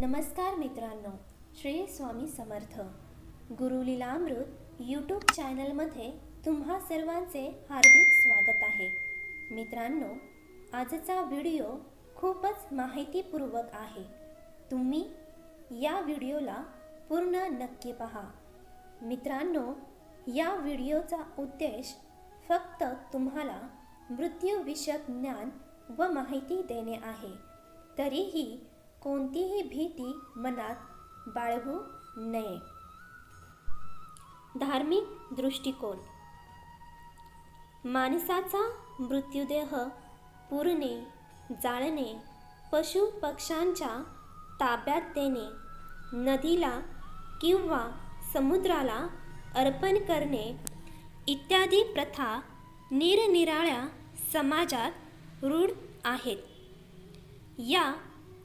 नमस्कार मित्रांनो श्री स्वामी समर्थ. गुरुलीलामृत यूट्यूब चॅनलमध्ये तुम्हा सर्वांचे हार्दिक स्वागत आहे. मित्रांनो आजचा व्हिडिओ खूपच माहितीपूर्वक आहे. तुम्ही या व्हिडिओला पूर्ण नक्की पहा. मित्रांनो या व्हिडिओचा उद्देश फक्त तुम्हाला मृत्यूविषयक ज्ञान व माहिती देणे आहे. तरीही कोणतीही भीती मनात बाळगू नये. धार्मिक दृष्टिकोन. माणसाचा मृत्यूदेह पुरणे जाळणे पशु पक्ष्यांच्या ताब्यात देणे नदीला किंवा समुद्राला अर्पण करणे इत्यादी प्रथा निरनिराळ्या समाजात रूढ आहेत. या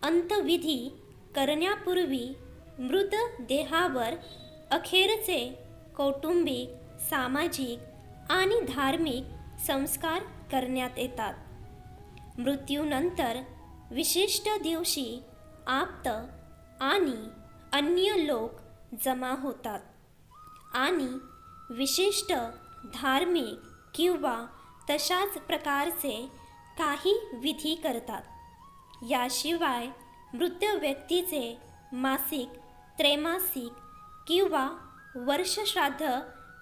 अंतविधी करण्यापूर्वी मृतदेहावर अखेरचे कौटुंबिक सामाजिक आणि धार्मिक संस्कार करण्यात येतात. मृत्यूनंतर विशिष्ट दिवशी आप्त आणि अन्य लोक जमा होतात आणि विशिष्ट धार्मिक किंवा तशाच प्रकारचे काही विधी करतात. याशिवाय मृत व्यक्तीचे मासिक त्रैमासिक किंवा वर्षश्राद्ध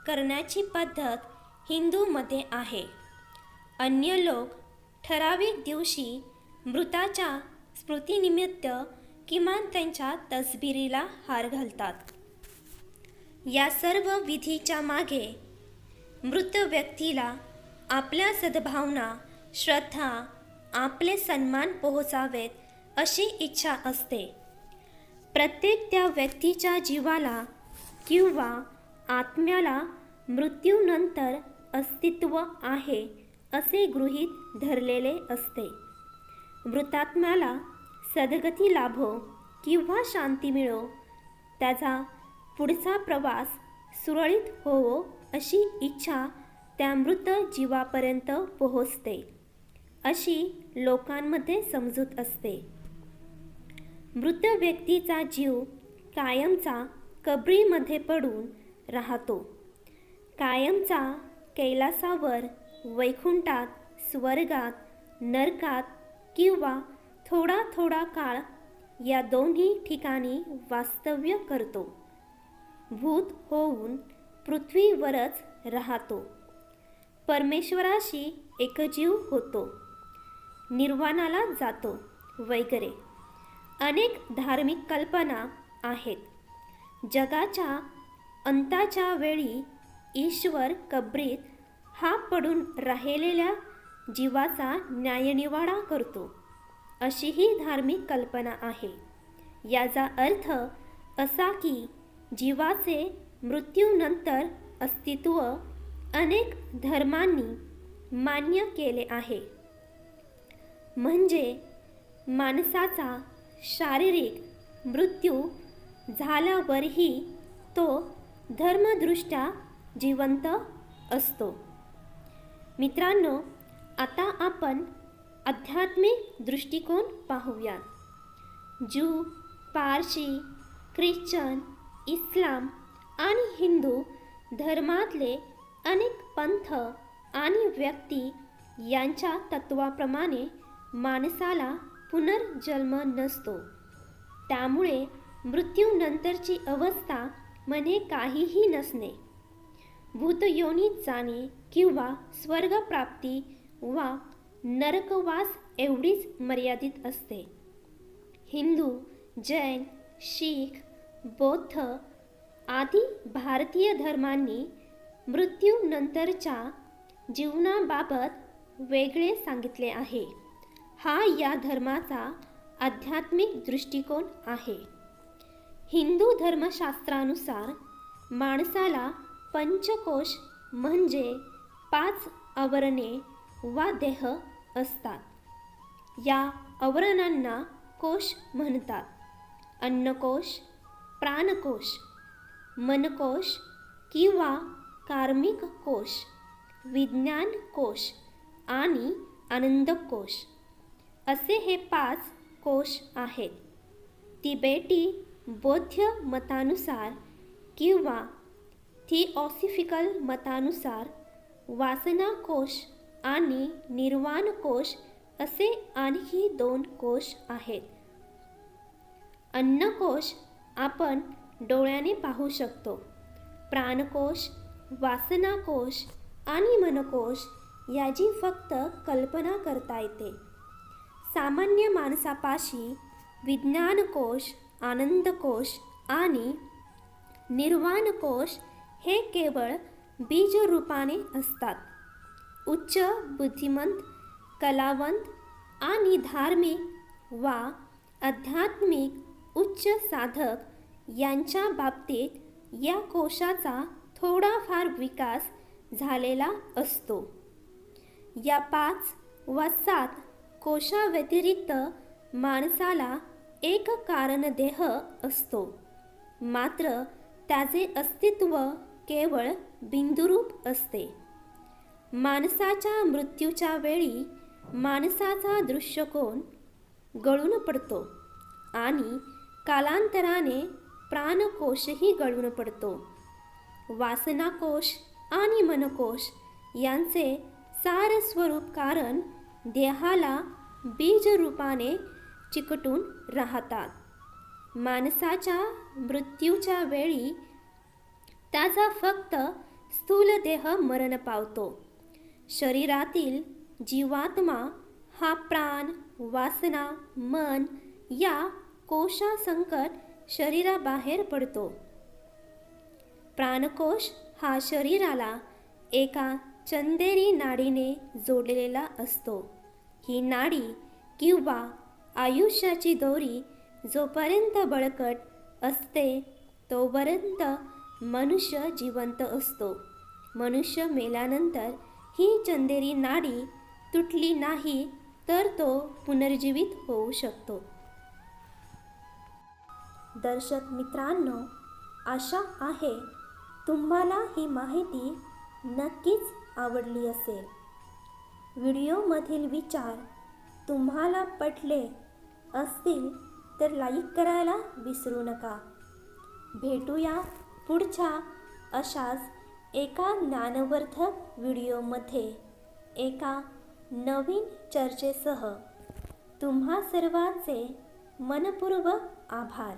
करण्याची पद्धत हिंदूमध्ये आहे. अन्य लोक ठराविक दिवशी मृताच्या स्मृतीनिमित्त किमान त्यांच्या तसबिरीला हार घालतात. या सर्व विधीच्या मागे मृत व्यक्तीला आपल्या सद्भावना श्रद्धा आपले सन्मान पोहोचावेत अशी इच्छा असते. प्रत्येक त्या व्यक्तीच्या जीवाला किंवा आत्म्याला मृत्यूनंतर अस्तित्व आहे असे गृहीत धरलेले असते. मृतात्म्याला सदगती लाभो किंवा शांती मिळो त्याचा पुढचा प्रवास सुरळीत होवो अशी इच्छा त्या मृत जीवापर्यंत पोहोचते. अशी लोकांमध्ये समजूत असते. मृत व्यक्तीचा जीव कायमचा कबरीमध्ये पडून राहतो. कायमचा कैलासावर वैकुंठात स्वर्गात नरकात किंवा थोडा थोडा काळ या दोन्ही ठिकाणी वास्तव्य करतो. भूत होऊन पृथ्वीवरच राहतो. परमेश्वराशी एकजीव होतो. निर्वाणाला जातो वगैरे. अनेक धार्मिक कल्पना आहेत. जगाच्या अंताच्या वेळी ईश्वर कबरीत हा पडून राहिलेल्या जीवाचा न्यायनिवाडा करतो अशीही धार्मिक कल्पना आहे. याचा अर्थ असा की जीवाचे मृत्यूनंतर अस्तित्व अनेक धर्मांनी मान्य केले आहे. म्हणजे माणसाचा शारीरिक मृत्यू झाल्यावरही तो धर्मदृष्ट्या जिवंत असतो. मित्रांनो आता आपण आध्यात्मिक दृष्टिकोन पाहूयात. ज्यू पारशी ख्रिश्चन इस्लाम आणि हिंदू धर्मातले अनेक पंथ आणि व्यक्ती यांच्या तत्वाप्रमाणे माणसाला पुनर्जन्म नसतो. त्यामुळे मृत्यूनंतरची अवस्था म्हणे काहीही नसणे. भूतयोनीत जाणे किंवा स्वर्गप्राप्ती वा नरकवास एवढीच मर्यादित असते. हिंदू जैन शीख बौद्ध आदी भारतीय धर्मांनी मृत्यूनंतरच्या जीवनाबाबत वेगळे सांगितले आहे. हा या धर्माचा आध्यात्मिक दृष्टिकोन आहे. हिंदू धर्मशास्त्रानुसार माणसाला पंचकोश म्हणजे पाच आवरणे वा देह असतात. या आवरणांना कोश म्हणतात. अन्नकोश प्राणकोश मनकोश किंवा कार्मिक कोश विज्ञान कोश आणि आनंदकोश. असे हे पाच कोश आहेत. तिबेटी बौद्ध मतानुसार किंवा थिऑसिफिकल मतानुसार वासना कोश आणि निर्वाण कोश असे आणखी दोन कोश आहेत. अन्नकोश आपण डोळ्याने पाहू शकतो. प्राणकोश वासनाकोश आणि मनकोश याची फक्त कल्पना करता येते. सामान्य माणसापाशी विज्ञानकोश आनंदकोश आणि निर्वाणकोश हे केवळ बीजरूपाने असतात. उच्च बुद्धिमंत कलावंत आणि धार्मिक वा आध्यात्मिक उच्च साधक यांच्या बाबतीत या कोशाचा थोडाफार विकास झालेला असतो. या पाच वा सात कोशाव्यतिरिक्त माणसाला एक कारणदेह असतो. मात्र त्याचे अस्तित्व केवळ बिंदुरूप असते. माणसाच्या मृत्यूच्या वेळी माणसाचा दृश्यकोन गळून पडतो आणि कालांतराने प्राणकोशही गळून पडतो. वासनाकोश आणि मनकोश यांचे सार स्वरूप कारण देहाला बीजरूपाने चिकटून राहतात. माणसाच्या मृत्यूच्या वेळी त्याचा फक्त स्थूल देह मरण पावतो. शरीरातील जीवात्मा हा प्राण वासना मन या कोशासंकट शरीराबाहेर पडतो. प्राणकोश हा शरीराला एका चंदेरी नाडीने जोडलेला असतो. ही नाडी किंवा आयुष्याची दोरी जोपर्यंत बळकट असते तोपर्यंत मनुष्य जिवंत असतो. मनुष्य मेल्यानंतर ही चंदेरी नाडी तुटली नाही तर तो पुनर्जीवित होऊ शकतो. दर्शक मित्रांनो आशा आहे तुम्हाला ही माहिती नक्कीच आवडली असेल. व्हिडिओमधील विचार तुम्हाला पटले असतील तर लाईक करायला विसरू नका. भेटूया पुढच्या अशाच एका ज्ञानवर्धक व्हिडिओमध्ये. एका नवीन चर्चेसह तुम्हा सर्वांचे मनपूर्वक आभार.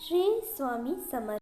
श्री स्वामी समर्थ